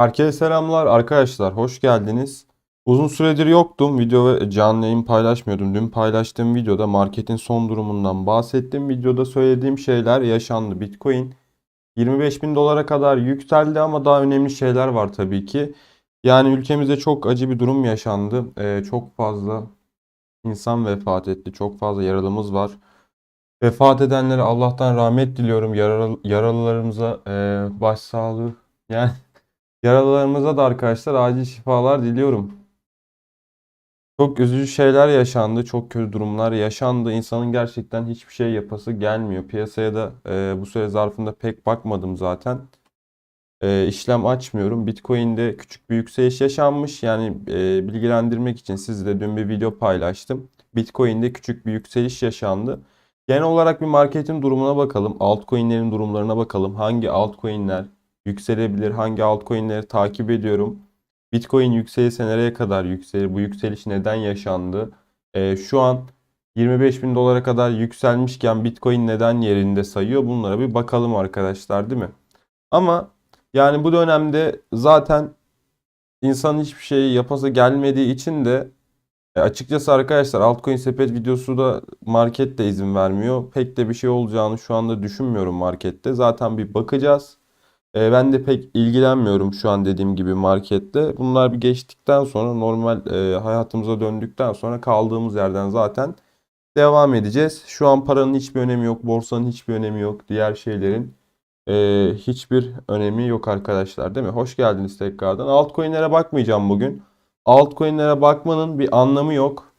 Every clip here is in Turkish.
Herkese selamlar arkadaşlar, hoş geldiniz. Uzun süredir yoktum, video ve canlı yayın paylaşmıyordum. Dün paylaştığım videoda marketin son durumundan bahsettim. Videoda söylediğim şeyler yaşandı. Bitcoin 25 bin dolara kadar yükseldi ama daha önemli şeyler var tabii ki. Yani ülkemizde çok acı bir durum yaşandı. Ee, çok fazla insan vefat etti, çok fazla yaralımız var. Vefat edenlere Allah'tan rahmet diliyorum. Yaralı, yaralılarımıza e, başsağlığı yani Yaralılarımıza da arkadaşlar acil şifalar diliyorum. Çok üzücü şeyler yaşandı. Çok kötü durumlar yaşandı. İnsanın gerçekten hiçbir şey yapası gelmiyor. Piyasaya da e, bu süre zarfında pek bakmadım zaten. E, işlem açmıyorum. Bitcoin'de küçük bir yükseliş yaşanmış. Yani e, bilgilendirmek için sizle dün bir video paylaştım. Bitcoin'de küçük bir yükseliş yaşandı. Genel olarak bir marketin durumuna bakalım. Altcoin'lerin durumlarına bakalım. Hangi altcoin'ler yükselebilir? Hangi altcoin'leri takip ediyorum? Bitcoin yükselirse nereye kadar yükselir? Bu yükseliş neden yaşandı? Ee, şu an 25 bin dolara kadar yükselmişken Bitcoin neden yerinde sayıyor? Bunlara bir bakalım arkadaşlar değil mi? Ama yani bu dönemde zaten insan hiçbir şey yapası gelmediği için de e, açıkçası arkadaşlar altcoin sepet videosu da market de izin vermiyor. Pek de bir şey olacağını şu anda düşünmüyorum markette. Zaten bir bakacağız. E, ben de pek ilgilenmiyorum şu an dediğim gibi markette. Bunlar bir geçtikten sonra normal e, hayatımıza döndükten sonra kaldığımız yerden zaten devam edeceğiz. Şu an paranın hiçbir önemi yok, borsanın hiçbir önemi yok, diğer şeylerin e, hiçbir önemi yok arkadaşlar değil mi? Hoş geldiniz tekrardan. Altcoin'lere bakmayacağım bugün. Altcoin'lere bakmanın bir anlamı yok.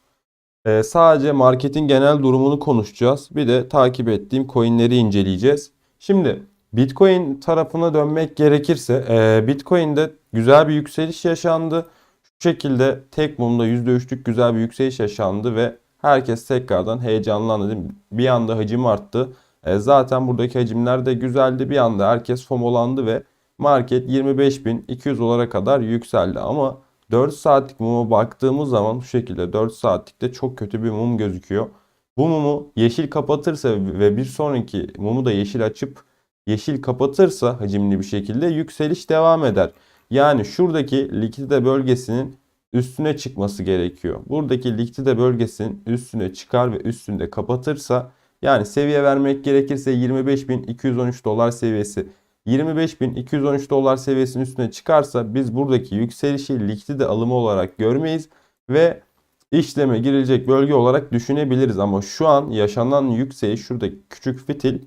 E, sadece marketin genel durumunu konuşacağız. Bir de takip ettiğim coin'leri inceleyeceğiz. Şimdi Bitcoin tarafına dönmek gerekirse e, Bitcoin'de güzel bir yükseliş yaşandı. Şu şekilde tek mumda %3'lük güzel bir yükseliş yaşandı ve herkes tekrardan heyecanlandı. Bir anda hacim arttı. E, zaten buradaki hacimler de güzeldi. Bir anda herkes FOMOlandı ve market 25.200 dolara kadar yükseldi. Ama 4 saatlik muma baktığımız zaman şu şekilde 4 saatlikte çok kötü bir mum gözüküyor. Bu mumu yeşil kapatırsa ve bir sonraki mumu da yeşil açıp yeşil kapatırsa hacimli bir şekilde yükseliş devam eder. Yani şuradaki likidite bölgesinin üstüne çıkması gerekiyor. Buradaki likidite bölgesinin üstüne çıkar ve üstünde kapatırsa yani seviye vermek gerekirse 25.213 dolar seviyesi 25.213 dolar seviyesinin üstüne çıkarsa biz buradaki yükselişi likidite alımı olarak görmeyiz ve işleme girilecek bölge olarak düşünebiliriz ama şu an yaşanan yükseliş şuradaki küçük fitil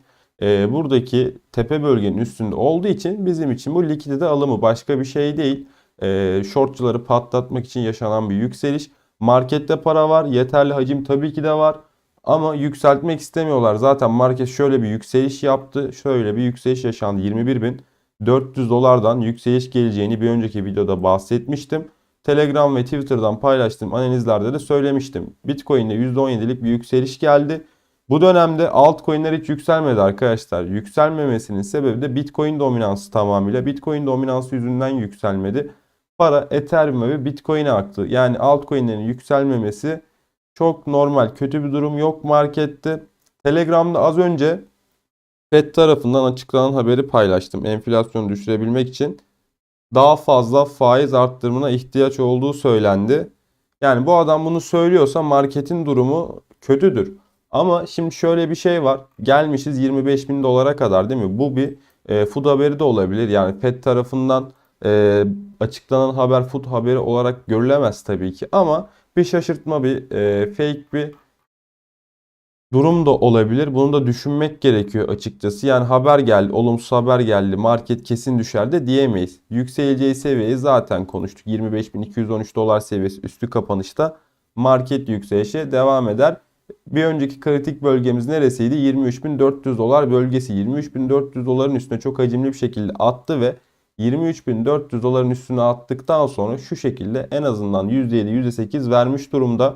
e, buradaki tepe bölgenin üstünde olduğu için bizim için bu likidite alımı başka bir şey değil. E, shortçuları patlatmak için yaşanan bir yükseliş. Markette para var, yeterli hacim tabii ki de var. Ama yükseltmek istemiyorlar. Zaten market şöyle bir yükseliş yaptı. Şöyle bir yükseliş yaşandı. 21.400 dolardan yükseliş geleceğini bir önceki videoda bahsetmiştim. Telegram ve Twitter'dan paylaştığım analizlerde de söylemiştim. Bitcoin'de %17'lik bir yükseliş geldi. Bu dönemde altcoin'ler hiç yükselmedi arkadaşlar. Yükselmemesinin sebebi de Bitcoin dominansı tamamıyla. Bitcoin dominansı yüzünden yükselmedi. Para Ethereum'e ve Bitcoin'e aktı. Yani altcoin'lerin yükselmemesi çok normal. Kötü bir durum yok markette. Telegram'da az önce FED tarafından açıklanan haberi paylaştım. Enflasyonu düşürebilmek için daha fazla faiz arttırımına ihtiyaç olduğu söylendi. Yani bu adam bunu söylüyorsa marketin durumu kötüdür. Ama şimdi şöyle bir şey var. Gelmişiz 25 bin dolara kadar değil mi? Bu bir e, food haberi de olabilir. Yani FED tarafından e, açıklanan haber food haberi olarak görülemez tabii ki. Ama bir şaşırtma bir e, fake bir durum da olabilir. Bunu da düşünmek gerekiyor açıkçası. Yani haber geldi, olumsuz haber geldi, market kesin düşer de diyemeyiz. Yükseleceği seviyeyi zaten konuştuk. 25.213 dolar seviyesi üstü kapanışta market yükselişe devam eder. Bir önceki kritik bölgemiz neresiydi? 23.400 dolar bölgesi. 23.400 doların üstüne çok hacimli bir şekilde attı ve 23.400 doların üstüne attıktan sonra şu şekilde en azından %7 %8 vermiş durumda.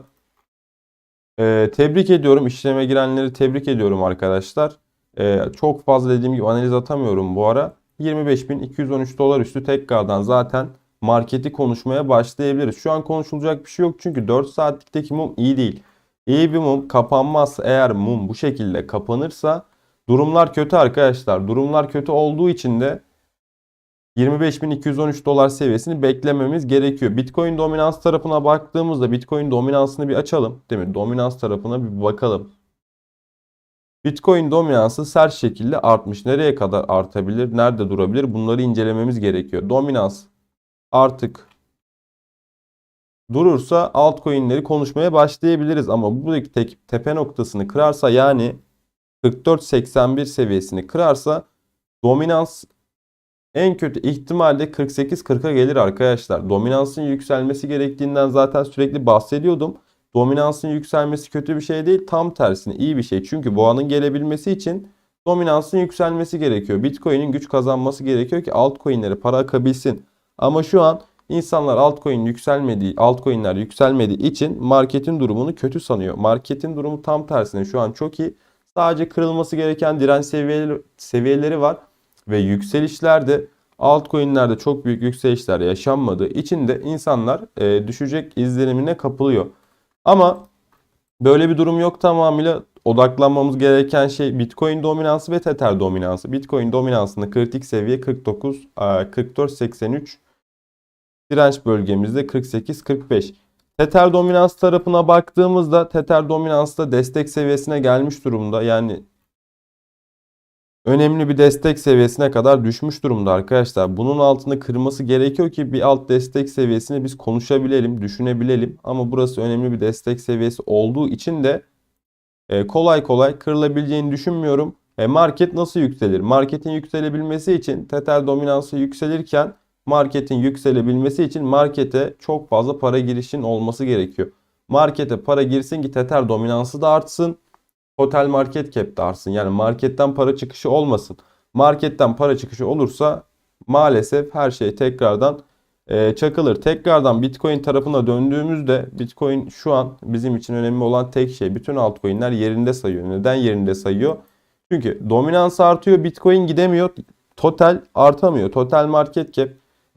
Ee, tebrik ediyorum. işleme girenleri tebrik ediyorum arkadaşlar. Ee, çok fazla dediğim gibi analiz atamıyorum bu ara. 25.213 dolar üstü tekrardan zaten marketi konuşmaya başlayabiliriz. Şu an konuşulacak bir şey yok çünkü 4 saatlikteki mum iyi değil. İyi bir mum kapanmazsa eğer mum bu şekilde kapanırsa durumlar kötü arkadaşlar. Durumlar kötü olduğu için de 25.213 dolar seviyesini beklememiz gerekiyor. Bitcoin dominans tarafına baktığımızda Bitcoin dominansını bir açalım. Değil mi? Dominans tarafına bir bakalım. Bitcoin dominansı sert şekilde artmış. Nereye kadar artabilir? Nerede durabilir? Bunları incelememiz gerekiyor. Dominans artık durursa altcoin'leri konuşmaya başlayabiliriz. Ama buradaki tek, tepe noktasını kırarsa yani 44.81 seviyesini kırarsa dominans en kötü ihtimalle 48-40'a gelir arkadaşlar. Dominansın yükselmesi gerektiğinden zaten sürekli bahsediyordum. Dominansın yükselmesi kötü bir şey değil. Tam tersine iyi bir şey. Çünkü boğanın gelebilmesi için dominansın yükselmesi gerekiyor. Bitcoin'in güç kazanması gerekiyor ki altcoin'lere para akabilsin. Ama şu an insanlar altcoin yükselmediği, altcoin'ler yükselmediği için marketin durumunu kötü sanıyor. Marketin durumu tam tersine şu an çok iyi. Sadece kırılması gereken direnç seviyeleri, var ve yükselişlerde altcoin'lerde çok büyük yükselişler yaşanmadığı için de insanlar e, düşecek izlenimine kapılıyor. Ama böyle bir durum yok tamamıyla odaklanmamız gereken şey Bitcoin dominansı ve Tether dominansı. Bitcoin dominansında kritik seviye 49 44 83 direnç bölgemizde 48 45. Tether dominans tarafına baktığımızda Tether dominansta destek seviyesine gelmiş durumda. Yani önemli bir destek seviyesine kadar düşmüş durumda arkadaşlar. Bunun altını kırması gerekiyor ki bir alt destek seviyesini biz konuşabilelim, düşünebilelim. Ama burası önemli bir destek seviyesi olduğu için de e, kolay kolay kırılabileceğini düşünmüyorum. E, market nasıl yükselir? Marketin yükselebilmesi için Tether dominansı yükselirken marketin yükselebilmesi için markete çok fazla para girişin olması gerekiyor. Markete para girsin ki Tether dominansı da artsın. Total market cap de artsın. Yani marketten para çıkışı olmasın. Marketten para çıkışı olursa maalesef her şey tekrardan e, çakılır. Tekrardan Bitcoin tarafına döndüğümüzde Bitcoin şu an bizim için önemli olan tek şey. Bütün altcoin'ler yerinde sayıyor. Neden yerinde sayıyor? Çünkü dominans artıyor. Bitcoin gidemiyor. Total artamıyor. Total market cap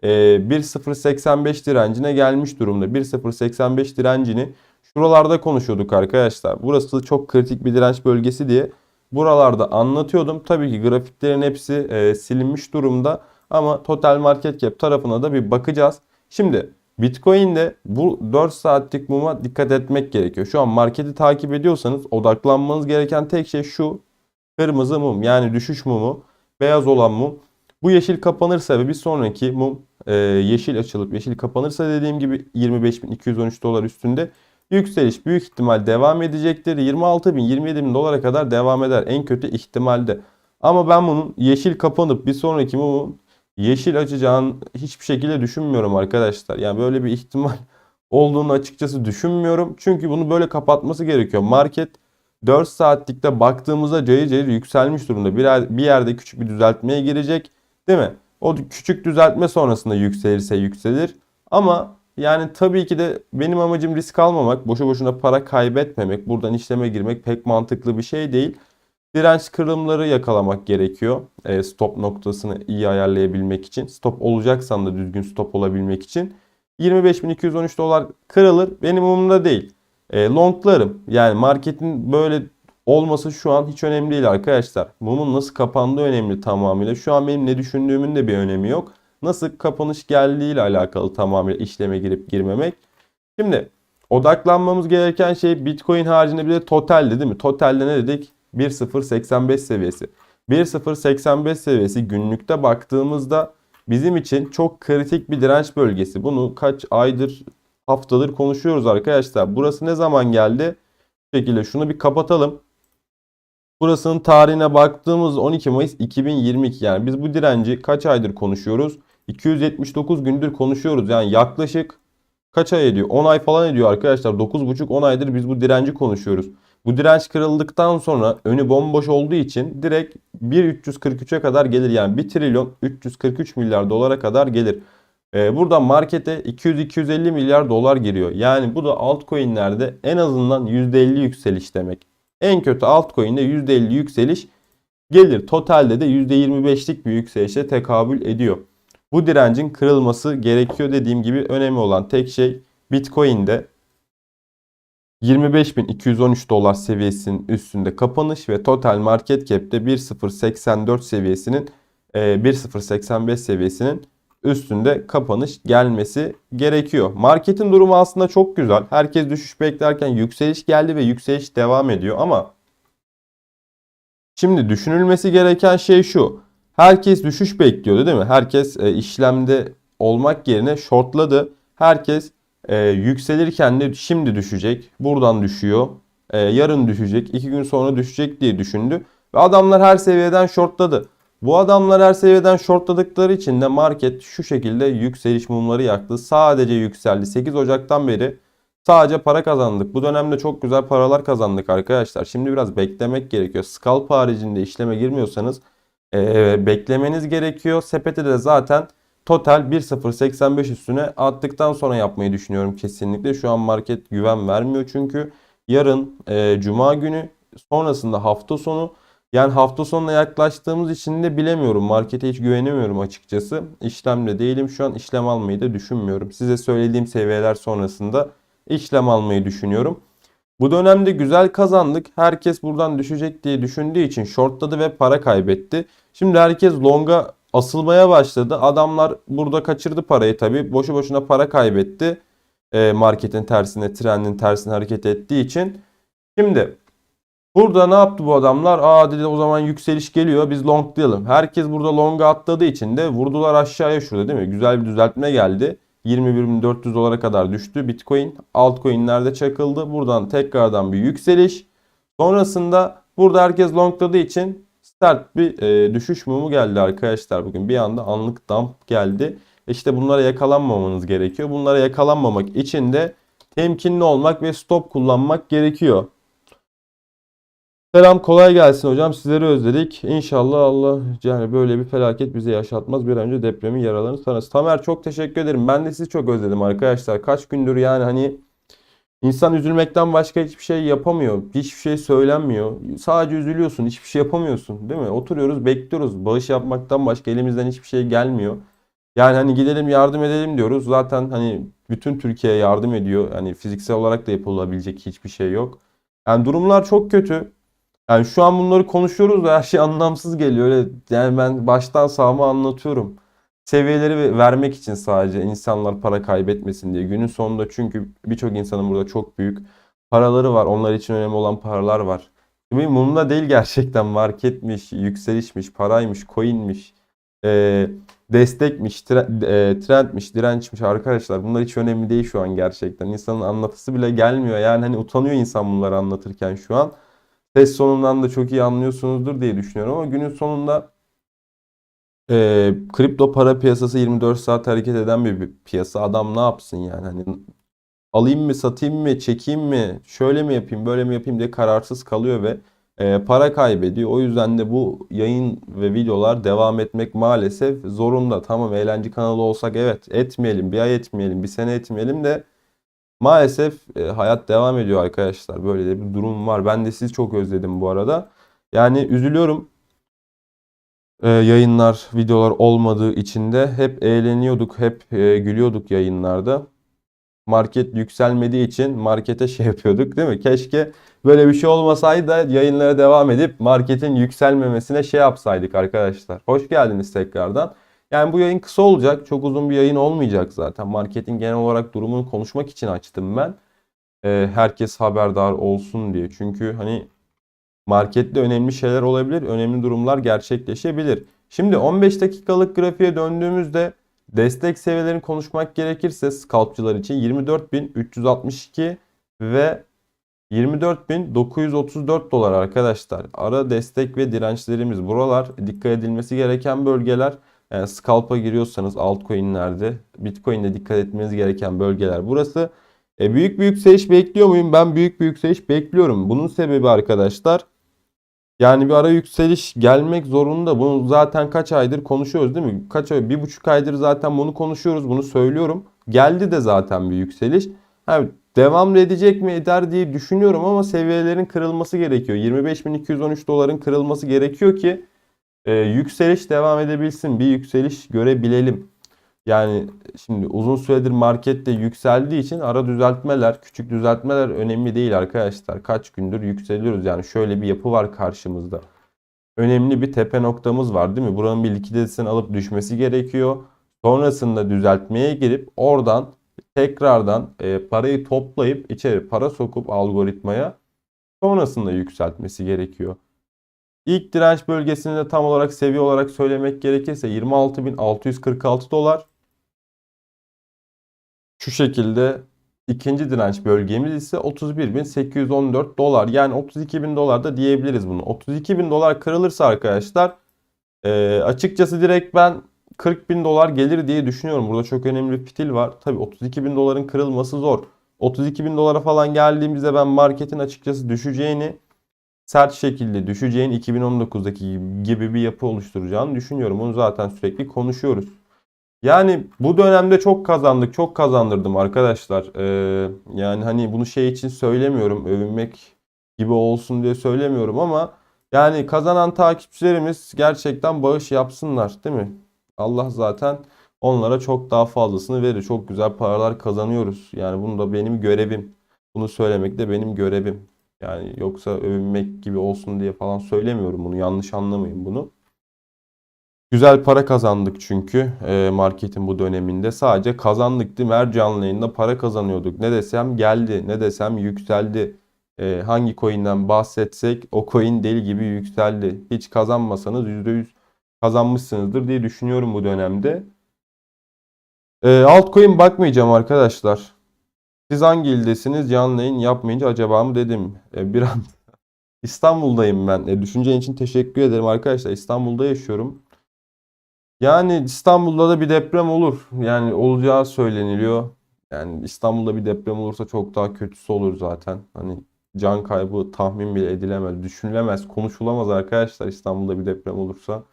1.085 direncine gelmiş durumda. 1.085 direncini şuralarda konuşuyorduk arkadaşlar. Burası çok kritik bir direnç bölgesi diye buralarda anlatıyordum. Tabii ki grafiklerin hepsi e, silinmiş durumda. Ama total market cap tarafına da bir bakacağız. Şimdi Bitcoin'de bu 4 saatlik muma dikkat etmek gerekiyor. Şu an marketi takip ediyorsanız odaklanmanız gereken tek şey şu. Kırmızı mum yani düşüş mumu, beyaz olan mum. Bu yeşil kapanırsa ve bir sonraki mum e, yeşil açılıp yeşil kapanırsa dediğim gibi 25.213 dolar üstünde yükseliş büyük ihtimal devam edecektir. 26.000 27.000 dolara kadar devam eder en kötü ihtimalde. Ama ben bunun yeşil kapanıp bir sonraki mumun yeşil açacağını hiçbir şekilde düşünmüyorum arkadaşlar. Yani böyle bir ihtimal olduğunu açıkçası düşünmüyorum. Çünkü bunu böyle kapatması gerekiyor. Market 4 saatlikte baktığımızda cayır cayır yükselmiş durumda. Bir, bir yerde küçük bir düzeltmeye girecek. Değil mi? O küçük düzeltme sonrasında yükselirse yükselir. Ama yani tabii ki de benim amacım risk almamak, boşu boşuna para kaybetmemek, buradan işleme girmek pek mantıklı bir şey değil. Direnç kırılımları yakalamak gerekiyor. E, stop noktasını iyi ayarlayabilmek için. Stop olacaksan da düzgün stop olabilmek için. 25.213 dolar kırılır. Benim umurumda değil. E, longlarım. Yani marketin böyle olması şu an hiç önemli değil arkadaşlar. Mumun nasıl kapandığı önemli tamamıyla. Şu an benim ne düşündüğümün de bir önemi yok. Nasıl kapanış geldiği ile alakalı tamamıyla işleme girip girmemek. Şimdi odaklanmamız gereken şey Bitcoin haricinde bir de totalde değil mi? Totalde ne dedik? 1.085 seviyesi. 1.085 seviyesi günlükte baktığımızda bizim için çok kritik bir direnç bölgesi. Bunu kaç aydır, haftadır konuşuyoruz arkadaşlar. Burası ne zaman geldi? Bu şekilde şunu bir kapatalım. Burasının tarihine baktığımız 12 Mayıs 2022 yani biz bu direnci kaç aydır konuşuyoruz? 279 gündür konuşuyoruz. Yani yaklaşık kaç ay ediyor? 10 ay falan ediyor arkadaşlar. 9,5-10 aydır biz bu direnci konuşuyoruz. Bu direnç kırıldıktan sonra önü bomboş olduğu için direkt 1.343'e kadar gelir. Yani 1 trilyon 343 milyar dolara kadar gelir. Ee, buradan markete 200-250 milyar dolar giriyor. Yani bu da altcoin'lerde en azından %50 yükseliş demek. En kötü altcoin'de %50 yükseliş gelir. Totalde de %25'lik bir yükselişe tekabül ediyor. Bu direncin kırılması gerekiyor dediğim gibi önemli olan tek şey Bitcoin'de 25.213 dolar seviyesinin üstünde kapanış ve total market cap'te 1.084 seviyesinin 1.085 seviyesinin üstünde kapanış gelmesi gerekiyor. Marketin durumu aslında çok güzel. Herkes düşüş beklerken yükseliş geldi ve yükseliş devam ediyor ama şimdi düşünülmesi gereken şey şu. Herkes düşüş bekliyordu değil mi? Herkes e, işlemde olmak yerine shortladı. Herkes e, yükselirken de şimdi düşecek. Buradan düşüyor. E, yarın düşecek. iki gün sonra düşecek diye düşündü. Ve adamlar her seviyeden shortladı. Bu adamlar her seviyeden shortladıkları için de market şu şekilde yükseliş mumları yaktı. Sadece yükseldi. 8 Ocak'tan beri sadece para kazandık. Bu dönemde çok güzel paralar kazandık arkadaşlar. Şimdi biraz beklemek gerekiyor. Scalp haricinde işleme girmiyorsanız e, beklemeniz gerekiyor. Sepete de zaten total 1.085 üstüne attıktan sonra yapmayı düşünüyorum kesinlikle. Şu an market güven vermiyor çünkü yarın e, cuma günü sonrasında hafta sonu yani hafta sonuna yaklaştığımız için de bilemiyorum. Markete hiç güvenemiyorum açıkçası. İşlemde değilim şu an işlem almayı da düşünmüyorum. Size söylediğim seviyeler sonrasında işlem almayı düşünüyorum. Bu dönemde güzel kazandık. Herkes buradan düşecek diye düşündüğü için shortladı ve para kaybetti. Şimdi herkes longa asılmaya başladı. Adamlar burada kaçırdı parayı tabii. Boşu boşuna para kaybetti. E, marketin tersine, trendin tersine hareket ettiği için. Şimdi burada ne yaptı bu adamlar? Aa dedi o zaman yükseliş geliyor biz longlayalım. Herkes burada longa atladığı için de vurdular aşağıya şurada değil mi? Güzel bir düzeltme geldi. 21.400 dolara kadar düştü Bitcoin. Altcoin'lerde çakıldı. Buradan tekrardan bir yükseliş. Sonrasında burada herkes longladığı için sert bir e, düşüş mumu geldi arkadaşlar bugün. Bir anda anlık dump geldi. İşte bunlara yakalanmamanız gerekiyor. Bunlara yakalanmamak için de temkinli olmak ve stop kullanmak gerekiyor. Selam kolay gelsin hocam. Sizleri özledik. İnşallah Allah yani böyle bir felaket bize yaşatmaz. Bir önce depremin yaralarını sararız. Tamer çok teşekkür ederim. Ben de sizi çok özledim arkadaşlar. Kaç gündür yani hani insan üzülmekten başka hiçbir şey yapamıyor. Hiçbir şey söylenmiyor. Sadece üzülüyorsun. Hiçbir şey yapamıyorsun. Değil mi? Oturuyoruz bekliyoruz. Bağış yapmaktan başka elimizden hiçbir şey gelmiyor. Yani hani gidelim yardım edelim diyoruz. Zaten hani bütün Türkiye yardım ediyor. Hani fiziksel olarak da yapılabilecek hiçbir şey yok. Yani durumlar çok kötü. Yani şu an bunları konuşuyoruz da her şey anlamsız geliyor. Öyle yani ben baştan sağma anlatıyorum. Seviyeleri vermek için sadece insanlar para kaybetmesin diye. Günün sonunda çünkü birçok insanın burada çok büyük paraları var. Onlar için önemli olan paralar var. Bununla değil gerçekten marketmiş, yükselişmiş, paraymış, coinmiş, e, destekmiş, tre- e, trendmiş, dirençmiş arkadaşlar. Bunlar hiç önemli değil şu an gerçekten. İnsanın anlatısı bile gelmiyor. Yani hani utanıyor insan bunları anlatırken şu an. Ses sonundan da çok iyi anlıyorsunuzdur diye düşünüyorum ama günün sonunda e, kripto para piyasası 24 saat hareket eden bir, bir piyasa. Adam ne yapsın yani? Hani alayım mı, satayım mı, çekeyim mi, şöyle mi yapayım, böyle mi yapayım diye kararsız kalıyor ve e, para kaybediyor. O yüzden de bu yayın ve videolar devam etmek maalesef zorunda. Tamam eğlence kanalı olsak evet etmeyelim, bir ay etmeyelim, bir sene etmeyelim de Maalesef e, hayat devam ediyor arkadaşlar. Böyle de bir durum var. Ben de sizi çok özledim bu arada. Yani üzülüyorum. E, yayınlar, videolar olmadığı için de hep eğleniyorduk, hep e, gülüyorduk yayınlarda. Market yükselmediği için markete şey yapıyorduk değil mi? Keşke böyle bir şey olmasaydı da yayınlara devam edip marketin yükselmemesine şey yapsaydık arkadaşlar. Hoş geldiniz tekrardan. Yani bu yayın kısa olacak. Çok uzun bir yayın olmayacak zaten. Marketin genel olarak durumunu konuşmak için açtım ben. Ee, herkes haberdar olsun diye. Çünkü hani markette önemli şeyler olabilir. Önemli durumlar gerçekleşebilir. Şimdi 15 dakikalık grafiğe döndüğümüzde destek seviyelerini konuşmak gerekirse scalpçılar için 24.362 ve 24.934 dolar arkadaşlar. Ara destek ve dirençlerimiz buralar. Dikkat edilmesi gereken bölgeler. Yani scalp'a giriyorsanız altcoin'lerde Bitcoin'de dikkat etmeniz gereken bölgeler burası. E, büyük bir yükseliş bekliyor muyum? Ben büyük bir yükseliş bekliyorum. Bunun sebebi arkadaşlar yani bir ara yükseliş gelmek zorunda. Bunu zaten kaç aydır konuşuyoruz değil mi? Kaç ay? Bir buçuk aydır zaten bunu konuşuyoruz. Bunu söylüyorum. Geldi de zaten bir yükseliş. Yani devam edecek mi eder diye düşünüyorum ama seviyelerin kırılması gerekiyor. 25.213 doların kırılması gerekiyor ki e, yükseliş devam edebilsin. Bir yükseliş görebilelim. Yani şimdi uzun süredir markette yükseldiği için ara düzeltmeler, küçük düzeltmeler önemli değil arkadaşlar. Kaç gündür yükseliyoruz. Yani şöyle bir yapı var karşımızda. Önemli bir tepe noktamız var değil mi? Buranın bir likiditesini alıp düşmesi gerekiyor. Sonrasında düzeltmeye girip oradan tekrardan e, parayı toplayıp içeri para sokup algoritmaya sonrasında yükseltmesi gerekiyor. İlk direnç bölgesini de tam olarak seviye olarak söylemek gerekirse 26.646 dolar. Şu şekilde ikinci direnç bölgemiz ise 31.814 dolar. Yani 32.000 dolar da diyebiliriz bunu. 32.000 dolar kırılırsa arkadaşlar e, açıkçası direkt ben 40 bin dolar gelir diye düşünüyorum. Burada çok önemli bir fitil var. Tabii 32 bin doların kırılması zor. 32 bin dolara falan geldiğimizde ben marketin açıkçası düşeceğini sert şekilde düşeceğini 2019'daki gibi bir yapı oluşturacağını düşünüyorum. Bunu zaten sürekli konuşuyoruz. Yani bu dönemde çok kazandık, çok kazandırdım arkadaşlar. Ee, yani hani bunu şey için söylemiyorum, övünmek gibi olsun diye söylemiyorum ama yani kazanan takipçilerimiz gerçekten bağış yapsınlar, değil mi? Allah zaten onlara çok daha fazlasını verir. Çok güzel paralar kazanıyoruz. Yani bunu da benim görevim. Bunu söylemek de benim görevim. Yani yoksa övünmek gibi olsun diye falan söylemiyorum bunu. Yanlış anlamayın bunu. Güzel para kazandık çünkü e, marketin bu döneminde. Sadece kazandık değil mi? Her canlı yayında para kazanıyorduk. Ne desem geldi, ne desem yükseldi. E, hangi coin'den bahsetsek o coin deli gibi yükseldi. Hiç kazanmasanız %100 kazanmışsınızdır diye düşünüyorum bu dönemde. E, altcoin bakmayacağım arkadaşlar. Siz hangi ildesiniz? Canlı yayın yapmayınca acaba mı dedim. E, bir an İstanbul'dayım ben. E, düşüncen için teşekkür ederim arkadaşlar. İstanbul'da yaşıyorum. Yani İstanbul'da da bir deprem olur. Yani olacağı söyleniliyor. Yani İstanbul'da bir deprem olursa çok daha kötüsü olur zaten. Hani can kaybı tahmin bile edilemez, düşünülemez, konuşulamaz arkadaşlar İstanbul'da bir deprem olursa.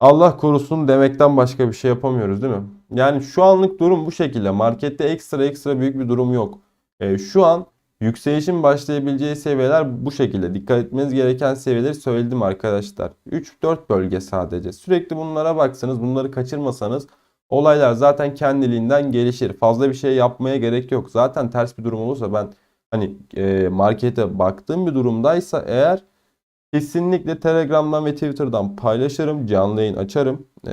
Allah korusun demekten başka bir şey yapamıyoruz değil mi? Yani şu anlık durum bu şekilde. Markette ekstra ekstra büyük bir durum yok. E, şu an yükselişin başlayabileceği seviyeler bu şekilde. Dikkat etmeniz gereken seviyeleri söyledim arkadaşlar. 3-4 bölge sadece. Sürekli bunlara baksanız, bunları kaçırmasanız olaylar zaten kendiliğinden gelişir. Fazla bir şey yapmaya gerek yok. Zaten ters bir durum olursa ben hani e, markete baktığım bir durumdaysa eğer Kesinlikle Telegram'dan ve Twitter'dan paylaşırım. Canlı yayın açarım. Ee,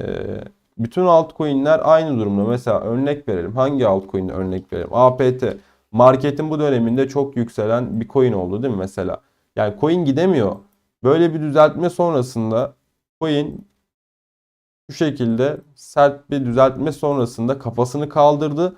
bütün altcoin'ler aynı durumda. Mesela örnek verelim. Hangi altcoin'e örnek verelim? APT. Marketin bu döneminde çok yükselen bir coin oldu değil mi mesela? Yani coin gidemiyor. Böyle bir düzeltme sonrasında coin şu şekilde sert bir düzeltme sonrasında kafasını kaldırdı.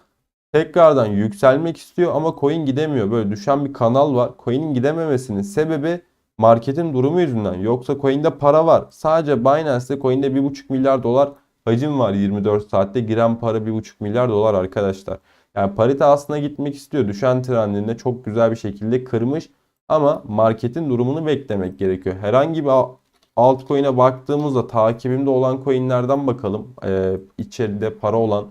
Tekrardan yükselmek istiyor ama coin gidemiyor. Böyle düşen bir kanal var. Coin'in gidememesinin sebebi marketin durumu yüzünden. Yoksa coin'de para var. Sadece Binance'de coin'de 1,5 milyar dolar hacim var 24 saatte. Giren para 1,5 milyar dolar arkadaşlar. Yani parite aslında gitmek istiyor. Düşen trendinde çok güzel bir şekilde kırmış. Ama marketin durumunu beklemek gerekiyor. Herhangi bir altcoin'e baktığımızda takibimde olan coin'lerden bakalım. Ee, içeride para olan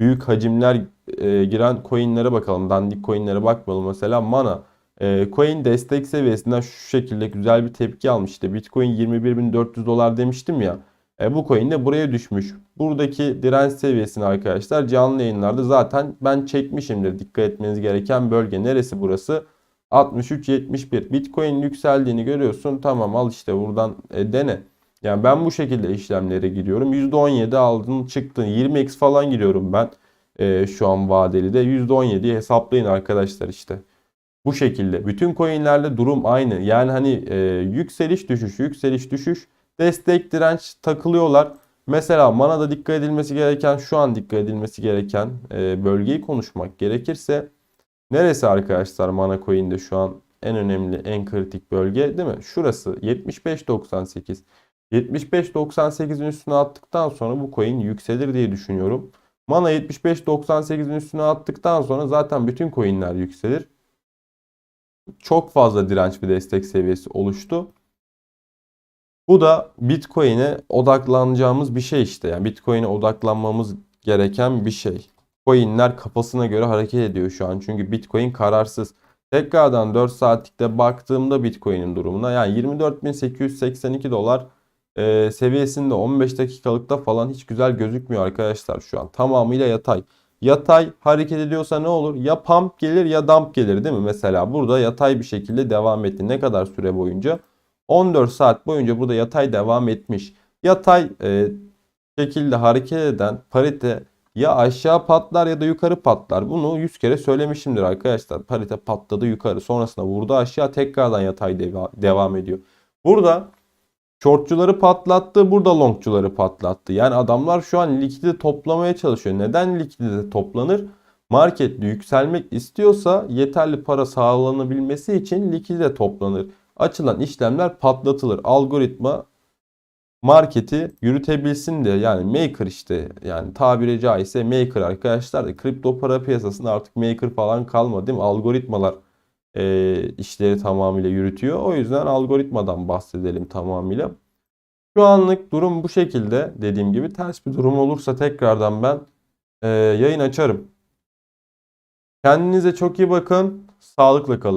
büyük hacimler e, giren coin'lere bakalım. Dandik coin'lere bakmayalım. Mesela Mana e, coin destek seviyesinden şu şekilde güzel bir tepki almıştı. Bitcoin 21.400 dolar demiştim ya. E, bu coin de buraya düşmüş. Buradaki direnç seviyesini arkadaşlar canlı yayınlarda zaten ben çekmişimdir. Dikkat etmeniz gereken bölge neresi burası? 63.71. Bitcoin yükseldiğini görüyorsun. Tamam al işte buradan e, dene. Yani ben bu şekilde işlemlere giriyorum. %17 aldın çıktın. 20x falan giriyorum ben. E, şu an vadeli de %17'yi hesaplayın arkadaşlar işte. Bu şekilde. Bütün coinlerde durum aynı. Yani hani e, yükseliş düşüş yükseliş düşüş destek direnç takılıyorlar. Mesela manada dikkat edilmesi gereken şu an dikkat edilmesi gereken e, bölgeyi konuşmak gerekirse neresi arkadaşlar mana coin'de şu an en önemli en kritik bölge değil mi? Şurası 75.98. 75.98'in üstüne attıktan sonra bu coin yükselir diye düşünüyorum. Mana 75.98'in üstüne attıktan sonra zaten bütün coinler yükselir çok fazla direnç ve destek seviyesi oluştu. Bu da Bitcoin'e odaklanacağımız bir şey işte. Yani Bitcoin'e odaklanmamız gereken bir şey. Coin'ler kafasına göre hareket ediyor şu an. Çünkü Bitcoin kararsız. Tekrardan 4 saatlikte baktığımda Bitcoin'in durumuna yani 24.882 dolar e, seviyesinde 15 dakikalıkta falan hiç güzel gözükmüyor arkadaşlar şu an. Tamamıyla yatay. Yatay hareket ediyorsa ne olur? Ya pump gelir ya dump gelir değil mi? Mesela burada yatay bir şekilde devam etti. Ne kadar süre boyunca? 14 saat boyunca burada yatay devam etmiş. Yatay e, şekilde hareket eden parite ya aşağı patlar ya da yukarı patlar. Bunu 100 kere söylemişimdir arkadaşlar. Parite patladı yukarı sonrasında vurdu aşağı tekrardan yatay deva- devam ediyor. Burada shortçuları patlattı burada longçuları patlattı. Yani adamlar şu an likidite toplamaya çalışıyor. Neden likidite toplanır? Market yükselmek istiyorsa yeterli para sağlanabilmesi için likidite toplanır. Açılan işlemler patlatılır. Algoritma marketi yürütebilsin diye yani maker işte yani tabiri caizse maker arkadaşlar da kripto para piyasasında artık maker falan kalmadı değil mi? Algoritmalar e, işleri tamamıyla yürütüyor. O yüzden algoritmadan bahsedelim tamamıyla. Şu anlık durum bu şekilde dediğim gibi ters bir durum olursa tekrardan ben e, yayın açarım. Kendinize çok iyi bakın. Sağlıkla kalın.